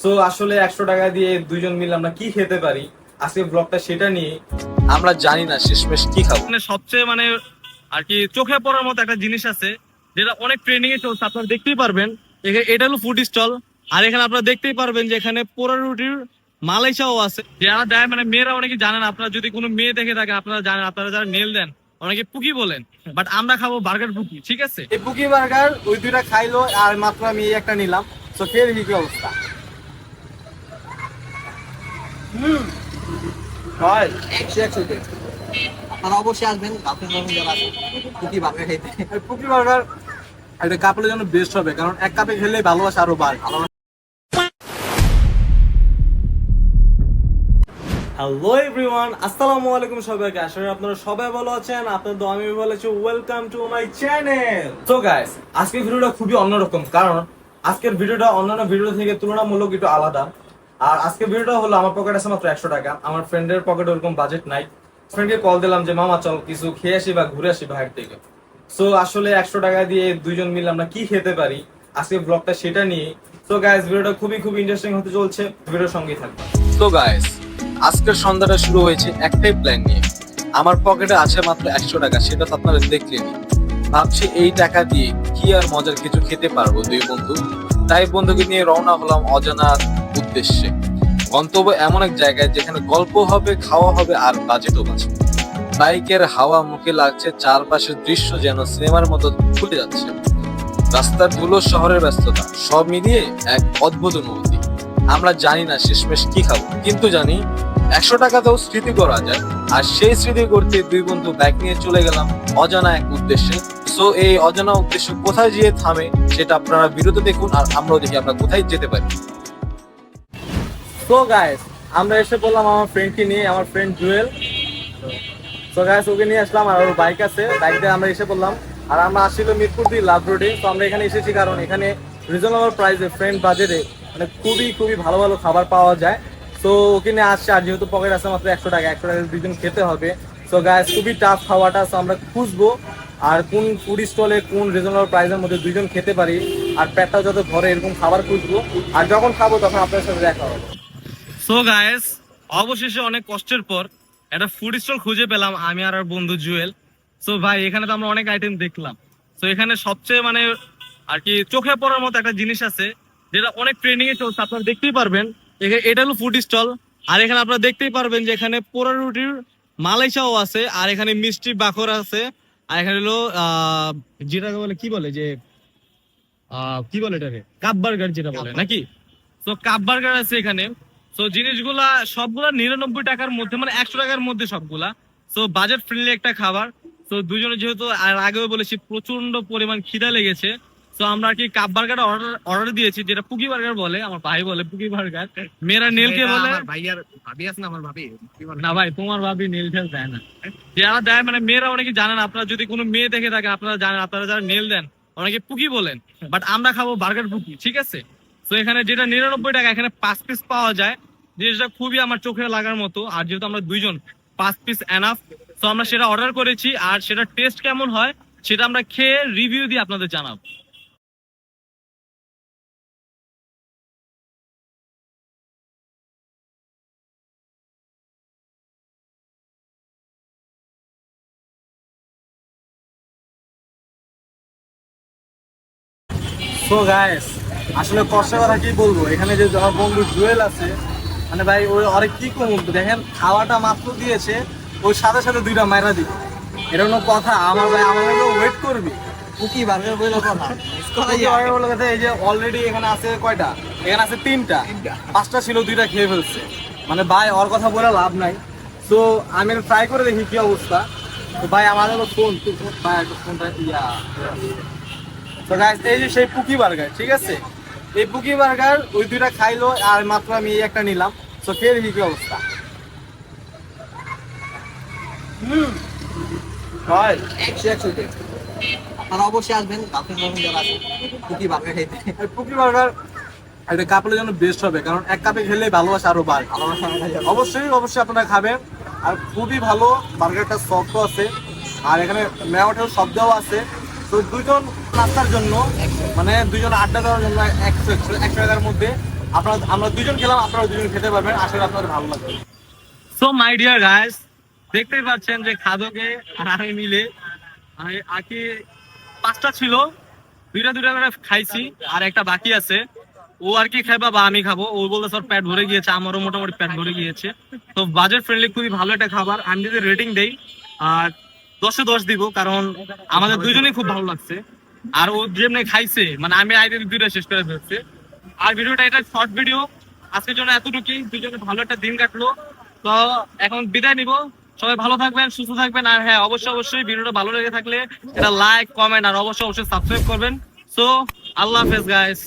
So আসলে একশো টাকা দিয়ে দুইজন মিলে আমরা কি খেতে পারি? আজকে ব্লগটা সেটা নিয়ে আমরা জানি না শেষমেশ কি খাব। মানে সবচেয়ে মানে আর কি চোখে পড়ার মতো একটা জিনিস আছে যেটা অনেক ট্রেনিং এ চলছে আপনারা দেখতেই পারবেন। এটা হলো ফুড স্টল আর এখানে আপনারা দেখতেই পারবেন যে এখানে পোড়া রুটির মালাইচাও আছে। যারা দেয় মানে মেয়েরা অনেকে জানেন আপনারা যদি কোনো মেয়ে দেখে থাকেন আপনারা জানেন আপনারা যারা নেল দেন অনেকে পুকি বলেন। বাট আমরা খাব বার্গার পুকি ঠিক আছে? এই পুকি বার্গার ওই দুইটা খাইলো আর মাত্র আমি একটা নিলাম। তো খেয়ে দেখি কি অবস্থা। হয়। একশো একশো টেস্ট আপনারা অবশ্যই আসবেন গার্লফ্রেন্ড গার্লফ্রেন্ড যারা আছে কুকি বার্গার খাইতে পুকি বার্গার এটা কাপড়ের জন্য বেস্ট হবে কারণ এক কাপে খেলে ভালোবাসা আরও বাড়ে। হ্যালো এভরিওয়ান আসসালামু আলাইকুম সবাইকে। আশা করি আপনারা সবাই ভালো আছেন। আপনাদের আমি বলেছি ওয়েলকাম টু মাই চ্যানেল তো গাইস আজকের ভিডিওটা খুবই অন্যরকম কারণ আজকের ভিডিওটা অন্যান্য ভিডিও থেকে তুলনামূলক একটু আলাদা। আর আজকের ভিডিওটা হলো আমার পকেট আছে মাত্র একশো টাকা। আমার ফ্রেন্ডের পকেটে ওরকম বাজেট নাই। ফ্রেন্ডকে কল দিলাম যে, মামা, চল কিছু খেয়ে আসি বা ঘুরে আসি বাইরে থেকে। সো আসলে একশো টাকা দিয়ে দুইজন মিলে আমরা কি খেতে পারি? আজকে ব্লগটা সেটা নিয়ে। তো গাইস ভিডিওটা খুবই খুব ইন্টারেস্টিং হতে চলছে। ভিডিওর সঙ্গেই থাকবে তো গাইস আজকের সন্ধ্যাটা শুরু হয়েছে একটাই প্ল্যান নিয়ে। আমার পকেটে আছে মাত্র একশো টাকা, সেটা তো আপনারা দেখলেন। ভাবছি এই টাকা দিয়ে কি আর মজার কিছু খেতে পারব দুই বন্ধু। তাই বন্ধুকে নিয়ে রওনা হলাম অজানা উদ্দেশ্যে। গন্তব্য এমন এক জায়গায় যেখানে গল্প হবে, খাওয়া হবে আর বাজেটও বাঁচবে বাইকের হাওয়া মুখে লাগছে, চারপাশের দৃশ্য যেন সিনেমার মতো ফুটে যাচ্ছে। রাস্তার ধুলো শহরের ব্যস্ততা, সব মিলিয়ে এক অদ্ভুত অনুভূতি। আমরা জানি না শেষমেশ কি খাব, কিন্তু জানি একশো টাকাতেও স্মৃতি করা যায়। আর সেই স্মৃতি করতে দুই বন্ধু ব্যাগ নিয়ে চলে গেলাম অজানা এক উদ্দেশ্যে। সো এই অজানা উদ্দেশ্য কোথায় গিয়ে থামে, সেটা আপনারা বিরত দেখুন আর আমরাও দেখি আমরা কোথায় যেতে পারি। তো গাইস আমরা এসে বললাম আমার ফ্রেন্ডকে নিয়ে, আমার ফ্রেন্ড জুয়েল তো গাইস ওকে নিয়ে আসলাম আর ওর বাইক আছে। বাইক দিয়ে আমরা এসে বললাম আর আমরা আসছিল মিরপুর দিয়ে লাভ রোডে তো আমরা এখানে এসেছি কারণ এখানে রিজনেবল প্রাইসে ফ্রেন্ড বাজেটে মানে খুবই খুবই ভালো ভালো খাবার পাওয়া যায়। তো ওকে নিয়ে আসছে। আর যেহেতু পকেট আছে মাত্র একশো টাকা একশো টাকা দুজন খেতে হবে। তো গাইস খুবই টাফ খাওয়াটা। তো আমরা খুঁজবো আর কোন ফুড স্টলে কোন রিজনেবল প্রাইসের মধ্যে দুজন খেতে পারি। আর পেটটাও যত ঘরে এরকম খাবার খুঁজবো। আর যখন খাব তখন আপনার সাথে দেখা হবে। সো গায়েস অবশেষে অনেক কষ্টের পর একটা ফুড স্টল খুঁজে পেলাম আমি আর বন্ধু জুয়েল। সো ভাই এখানে তো আমরা অনেক আইটেম দেখলাম। তো এখানে সবচেয়ে মানে আর কি চোখে পড়ার মতো একটা জিনিস আছে যেটা অনেক ট্রেনিং এ চলছে আপনারা দেখতেই পারবেন। এটা হলো ফুড স্টল আর এখানে আপনারা দেখতেই পারবেন যে এখানে পোড়া রুটির মালাইচাও আছে আর এখানে মিষ্টি বাখর আছে আর এখানে হলো আহ যেটাকে বলে কি বলে যে আহ কি বলে এটাকে? কাপ বার্গার যেটা বলে নাকি? তো কাপ বার্গার আছে এখানে। তো জিনিসগুলা সবগুলা নিরানব্বই টাকার মধ্যে মানে একশো টাকার মধ্যে সবগুলা। তো বাজেট ফ্রেন্ডলি একটা খাবার। তো দুজনে যেহেতু আর আগেও বলেছি প্রচণ্ড পরিমাণ খিদা লেগেছে। তো আমরা আর কি কাপ বার্গার অর্ডার অর্ডার দিয়েছি যেটা পুকি বার্গার বলে আমার ভাই বলে পুকি বার্গার মেয়েরা নেলকে বলে না ভাই তোমার ভাবি নেল টেল দেয় না। যারা দেয় মানে মেয়েরা অনেকে জানেন আপনারা যদি কোনো মেয়ে দেখে থাকে আপনারা জানেন আপনারা যারা নেল দেন অনেকে পুকি বলেন। বাট আমরা খাব বার্গার পুকি ঠিক আছে? তো এখানে যেটা নিরানব্বই টাকা এখানে পাঁচ পিস পাওয়া যায়। জিনিসটা খুবই আমার চোখে লাগার মতো। আর যেহেতু আমরা দুইজন, পাঁচ পিস এনাফ তো আমরা সেটা অর্ডার করেছি, আর সেটা টেস্ট কেমন হয়, সেটা আমরা খেয়ে রিভিউ দিয়ে আপনাদের জানাব। আসলে কষ্টের কথা কি বলব? এখানে যে আমার বন্ধু জুয়েল আছে মানে ভাই ওই অনেক কি কম দেখেন খাওয়াটা মাত্র দিয়েছে ওর সাথে সাথে দুইটা মাইরা দিবে এটা কোনো কথা। আমার ভাই আমার ওয়েট করবি? কুকি বার্গার বলে কথা। এই যে বলে কথা, এই যে অলরেডি এখানে আছে কয়টা? এখানে আছে তিনটা। তিনটা। পাঁচটা ছিল দুইটা খেয়ে ফেলছে। মানে ভাই ওর কথা বলে লাভ নাই। তো আমি ট্রাই করে দেখি কি অবস্থা। তো ভাই আমাদের ফোন ভাই একটু ফোনটা ইয়া। তো গাইস এই যে সেই পুকি বার্গার ঠিক আছে? এই পুকি বার্গার ওই দুইটা খাইলো আর মাত্র আমি এই একটা নিলাম। তো দেখি কি অবস্থা? হুম। হয়। একশো একশো আপনারা অবশ্যই আসবেন যারা কুকি বার্গার খাইতে। পুকি বার্গার এটা কাপড়ের জন্য বেস্ট হবে কারণ এক কাপে খেলে ভালোবাসা আরও অবশ্যই অবশ্যই আপনারা খাবেন। আর খুবই ভালো বার্গারটা সফট আছে। আর এখানে মেয়াটেও শব্দও আছে। তো দুইজন নাস্তার জন্য মানে দুইজন আড্ডা দেওয়ার জন্য একশো একশো একশো টাকার মধ্যে। আপনারা, আমরা দুজন খেলাম, আপনারা দুজন খেতে পারবেন। আশা করি আপনাদের ভালো লাগবে। সো মাই ডিয়ার গাইস দেখতেই পাচ্ছেন যে খাদকে আর আমি মিলে আকি পাঁচটা ছিল, দুইটা দুইটা করে খাইছি, আর একটা বাকি আছে। ও আর কি খাইবা বা আমি খাব। ও বলতে স্যার পেট ভরে গিয়েছে, আমারও মোটামুটি পেট ভরে গিয়েছে। তো বাজেট ফ্রেন্ডলি খুবই ভালো একটা খাবার। আমি যদি রেটিং দেই, আর দশে দশ দিব, কারণ আমাদের দুজনেই খুব ভালো লাগছে। আর ও যেমনি খাইছে। মানে আমি আইডি দুইটা শেষ করে ফেলছি। আর ভিডিওটা এটা শর্ট ভিডিও আজকের জন্য এতটুকুই। দুজনে ভালো একটা দিন কাটলো। তো এখন বিদায় নিব। সবাই ভালো থাকবেন, সুস্থ থাকবেন। আর হ্যাঁ অবশ্যই অবশ্যই ভিডিওটা ভালো লেগে থাকলে এটা লাইক কমেন্ট আর অবশ্যই অবশ্যই সাবস্ক্রাইব করবেন। সো আল্লাহ হাফেজ গাইস